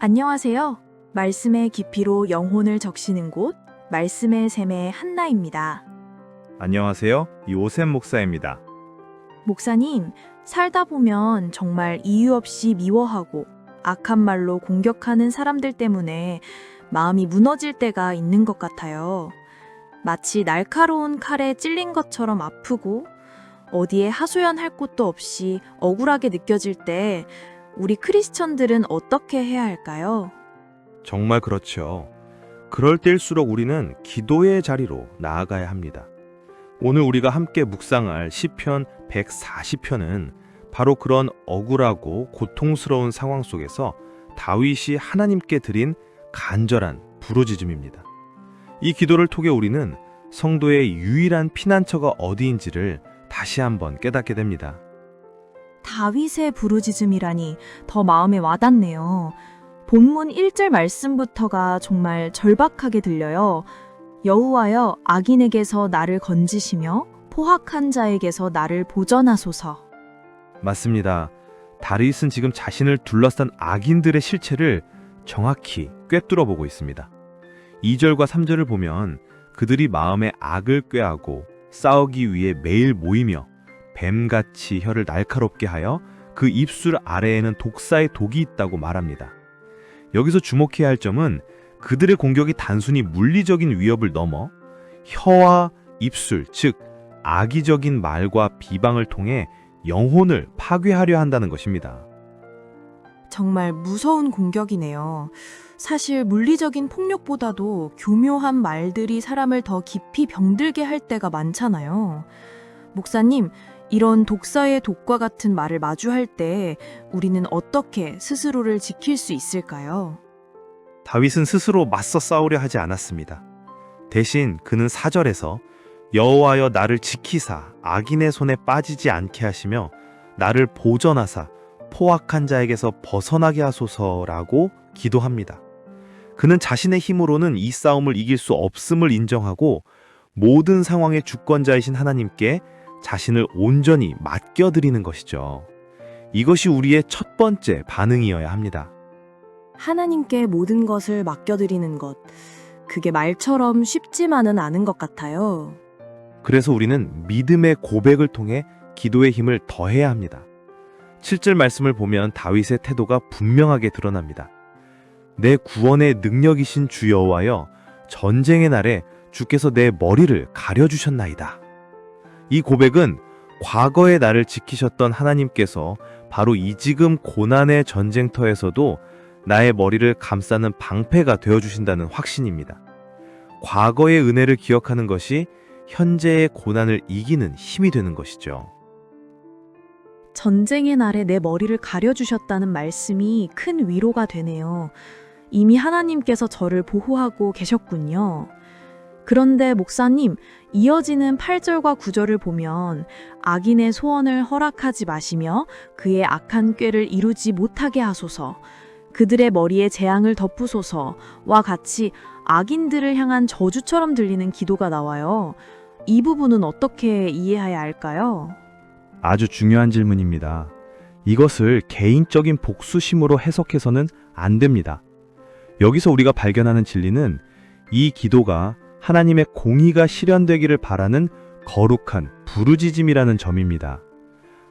안녕하세요. 말씀의 깊이로 영혼을 적시는 곳, 말씀의 샘의 한나입니다. 안녕하세요. 이오셈 목사입니다. 목사님, 살다 보면 정말 이유 없이 미워하고 악한 말로 공격하는 사람들 때문에 마음이 무너질 때가 있는 것 같아요. 마치 날카로운 칼에 찔린 것처럼 아프고 어디에 하소연할 곳도 없이 억울하게 느껴질 때 우리 크리스천들은 어떻게 해야 할까요? 정말 그렇죠. 그럴 때일수록 우리는 기도의 자리로 나아가야 합니다. 오늘 우리가 함께 묵상할 시편 140편은 바로 그런 억울하고 고통스러운 상황 속에서 다윗이 하나님께 드린 간절한 부르짖음입니다. 이 기도를 통해 우리는 성도의 유일한 피난처가 어디인지를 다시 한번 깨닫게 됩니다. 다윗의 부르짖음이라니 더 마음에 와닿네요. 본문 1절 말씀부터가 정말 절박하게 들려요. 여호와여 악인에게서 나를 건지시며 포악한 자에게서 나를 보전하소서. 맞습니다. 다윗은 지금 자신을 둘러싼 악인들의 실체를 정확히 꿰뚫어 보고 있습니다. 2절과 3절을 보면 그들이 마음에 악을 꾀하고 싸우기 위해 매일 모이며 뱀같이 혀를 날카롭게 하여 그 입술 아래에는 독사의 독이 있다고 말합니다. 여기서 주목해야 할 점은 그들의 공격이 단순히 물리적인 위협을 넘어 혀와 입술, 즉 악의적인 말과 비방을 통해 영혼을 파괴하려 한다는 것입니다. 정말 무서운 공격이네요. 사실 물리적인 폭력보다도 교묘한 말들이 사람을 더 깊이 병들게 할 때가 많잖아요. 목사님, 이런 독사의 독과 같은 말을 마주할 때 우리는 어떻게 스스로를 지킬 수 있을까요? 다윗은 스스로 맞서 싸우려 하지 않았습니다. 대신 그는 사절에서 여호와여 나를 지키사 악인의 손에 빠지지 않게 하시며 나를 보전하사 포악한 자에게서 벗어나게 하소서라고 기도합니다. 그는 자신의 힘으로는 이 싸움을 이길 수 없음을 인정하고 모든 상황의 주권자이신 하나님께 자신을 온전히 맡겨드리는 것이죠. 이것이 우리의 첫 번째 반응이어야 합니다. 하나님께 모든 것을 맡겨드리는 것. 그게 말처럼 쉽지만은 않은 것 같아요. 그래서 우리는 믿음의 고백을 통해 기도의 힘을 더해야 합니다. 7절 말씀을 보면 다윗의 태도가 분명하게 드러납니다. 내 구원의 능력이신 주 여호와여 전쟁의 날에 주께서 내 머리를 가려 주셨나이다. 이 고백은 과거의 나를 지키셨던 하나님께서 바로 이 지금 고난의 전쟁터에서도 나의 머리를 감싸는 방패가 되어 주신다는 확신입니다. 과거의 은혜를 기억하는 것이 현재의 고난을 이기는 힘이 되는 것이죠. 전쟁의 날에 내 머리를 가려주셨다는 말씀이 큰 위로가 되네요. 이미 하나님께서 저를 보호하고 계셨군요. 그런데 목사님, 이어지는 8절과 9절을 보면 악인의 소원을 허락하지 마시며 그의 악한 꾀를 이루지 못하게 하소서, 그들의 머리에 재앙을 덮으소서와 같이 악인들을 향한 저주처럼 들리는 기도가 나와요. 이 부분은 어떻게 이해해야 할까요? 아주 중요한 질문입니다. 이것을 개인적인 복수심으로 해석해서는 안 됩니다. 여기서 우리가 발견하는 진리는 이 기도가 하나님의 공의가 실현되기를 바라는 거룩한 부르짖음이라는 점입니다.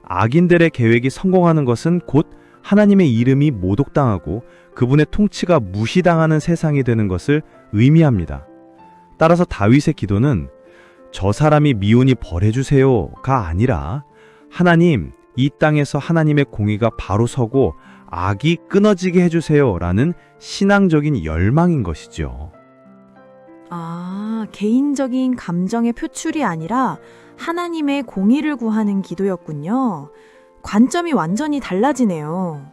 악인들의 계획이 성공하는 것은 곧 하나님의 이름이 모독당하고 그분의 통치가 무시당하는 세상이 되는 것을 의미합니다. 따라서 다윗의 기도는 저 사람이 미운이 벌해주세요가 아니라 하나님, 이 땅에서 하나님의 공의가 바로 서고 악이 끊어지게 해주세요라는 신앙적인 열망인 것이죠. 아, 개인적인 감정의 표출이 아니라 하나님의 공의를 구하는 기도였군요. 관점이 완전히 달라지네요.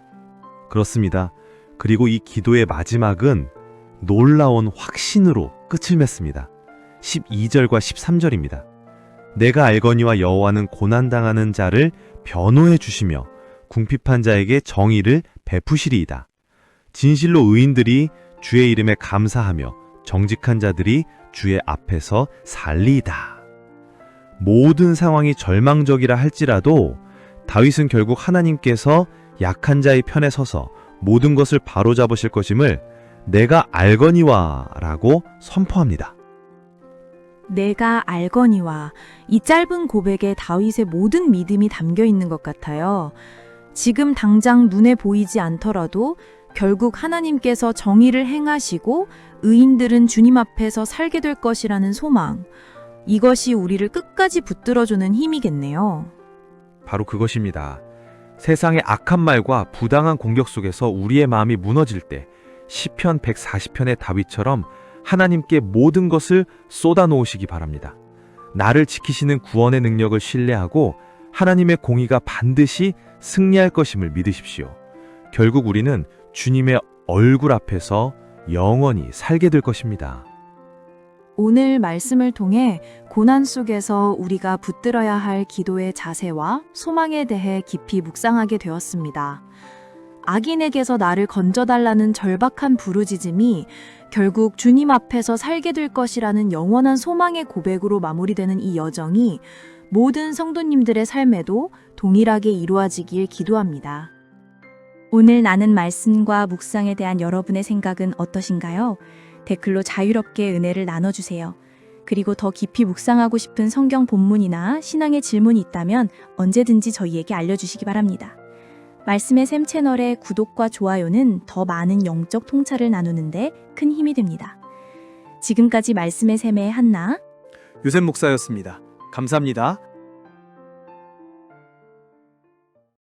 그렇습니다. 그리고 이 기도의 마지막은 놀라운 확신으로 끝을 맺습니다. 12절과 13절입니다. 내가 알거니와 여호와는 고난당하는 자를 변호해 주시며 궁핍한 자에게 정의를 베푸시리이다. 진실로 의인들이 주의 이름에 감사하며 정직한 자들이 주의 앞에서 살리이다. 모든 상황이 절망적이라 할지라도 다윗은 결국 하나님께서 약한 자의 편에 서서 모든 것을 바로잡으실 것임을 내가 알거니와 라고 선포합니다. 내가 알거니와 이 짧은 고백에 다윗의 모든 믿음이 담겨 있는 것 같아요. 지금 당장 눈에 보이지 않더라도 결국 하나님께서 정의를 행하시고 의인들은 주님 앞에서 살게 될 것이라는 소망. 이것이 우리를 끝까지 붙들어주는 힘이겠네요. 바로 그것입니다. 세상의 악한 말과 부당한 공격 속에서 우리의 마음이 무너질 때 시편 140편의 다윗처럼 하나님께 모든 것을 쏟아 놓으시기 바랍니다. 나를 지키시는 구원의 능력을 신뢰하고 하나님의 공의가 반드시 승리할 것임을 믿으십시오. 결국 우리는 주님의 얼굴 앞에서 영원히 살게 될 것입니다. 오늘 말씀을 통해 고난 속에서 우리가 붙들어야 할 기도의 자세와 소망에 대해 깊이 묵상하게 되었습니다. 악인에게서 나를 건져달라는 절박한 부르짖음이 결국 주님 앞에서 살게 될 것이라는 영원한 소망의 고백으로 마무리되는 이 여정이 모든 성도님들의 삶에도 동일하게 이루어지길 기도합니다. 오늘 나는 말씀과 묵상에 대한 여러분의 생각은 어떠신가요? 댓글로 자유롭게 은혜를 나눠주세요. 그리고 더 깊이 묵상하고 싶은 성경 본문이나 신앙의 질문이 있다면 언제든지 저희에게 알려주시기 바랍니다. 말씀의 샘 채널의 구독과 좋아요는 더 많은 영적 통찰을 나누는데 큰 힘이 됩니다. 지금까지 말씀의 샘의 한나, 유셉 목사였습니다. 감사합니다.